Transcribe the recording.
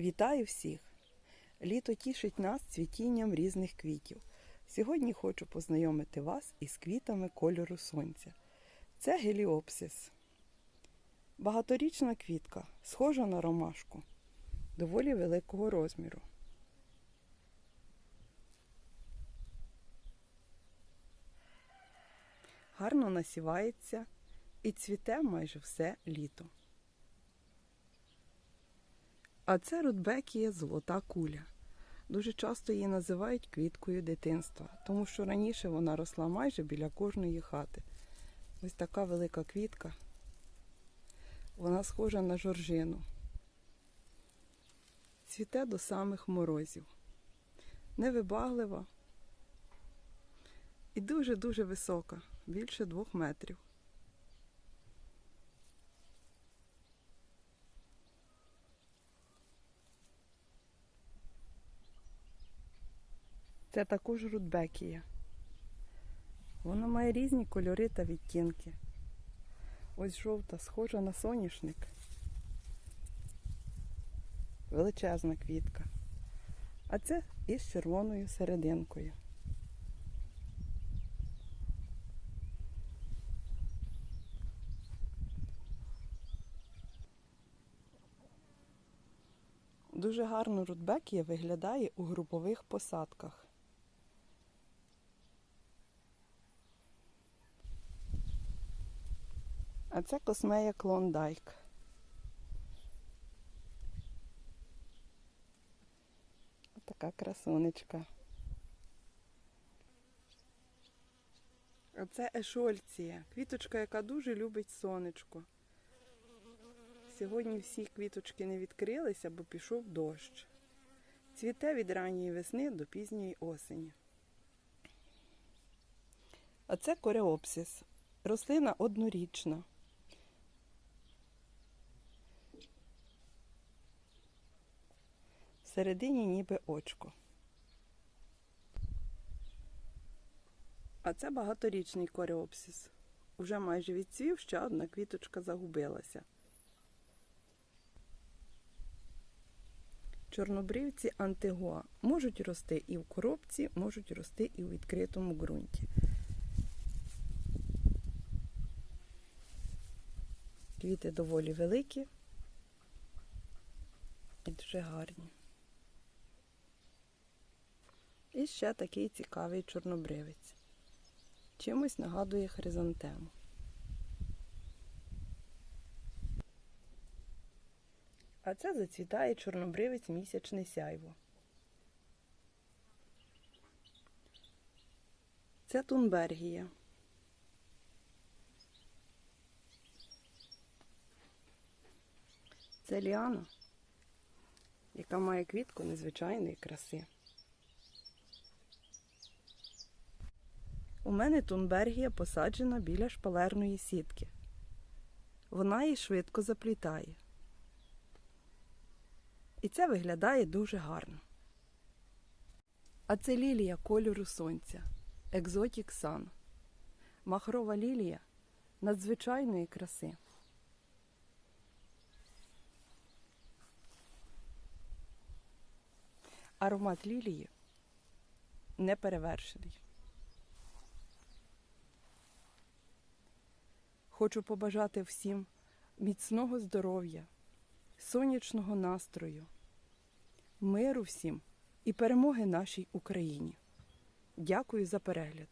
Вітаю всіх! Літо тішить нас цвітінням різних квітів. Сьогодні хочу познайомити вас із квітами кольору сонця. Це геліопсис. Багаторічна квітка, схожа на ромашку, доволі великого розміру. Гарно насівається і цвіте майже все літо. А це рудбекія золота куля. Дуже часто її називають квіткою дитинства, тому що раніше вона росла майже біля кожної хати. Ось така велика квітка. Вона схожа на жоржину. Цвіте до самих морозів. Невибаглива і дуже-дуже висока, більше двох метрів. Це також рудбекія. Вона має різні кольори та відтінки. Ось жовта, схожа на соняшник. Величезна квітка. А це із червоною серединкою. Дуже гарно рудбекія виглядає у групових посадках. А це космея клондайк. Така красунечка. А це ешольція, квіточка, яка дуже любить сонечко. Сьогодні всі квіточки не відкрилися, бо пішов дощ. Цвіте від ранньої весни до пізньої осені. А це кореопсис. Рослина однорічна. Всередині ніби очко. А це багаторічний кореопсис. Уже майже відцвів, ще одна квіточка загубилася. Чорнобривці антигуа можуть рости і в коробці, можуть рости і у відкритому ґрунті. Квіти доволі великі і дуже гарні. І ще такий цікавий чорнобривець. Чимось нагадує хризантему. А це зацвітає чорнобривець місячне сяйво. Це тунбергія. Це ліана, яка має квітку незвичайної краси. У мене тунбергія посаджена біля шпалерної сітки. Вона її швидко заплітає. І це виглядає дуже гарно. А це лілія кольору сонця, Exotic Sun. Махрова лілія надзвичайної краси. Аромат лілії неперевершений. Хочу побажати всім міцного здоров'я, сонячного настрою, миру всім і перемоги нашій Україні. Дякую за перегляд!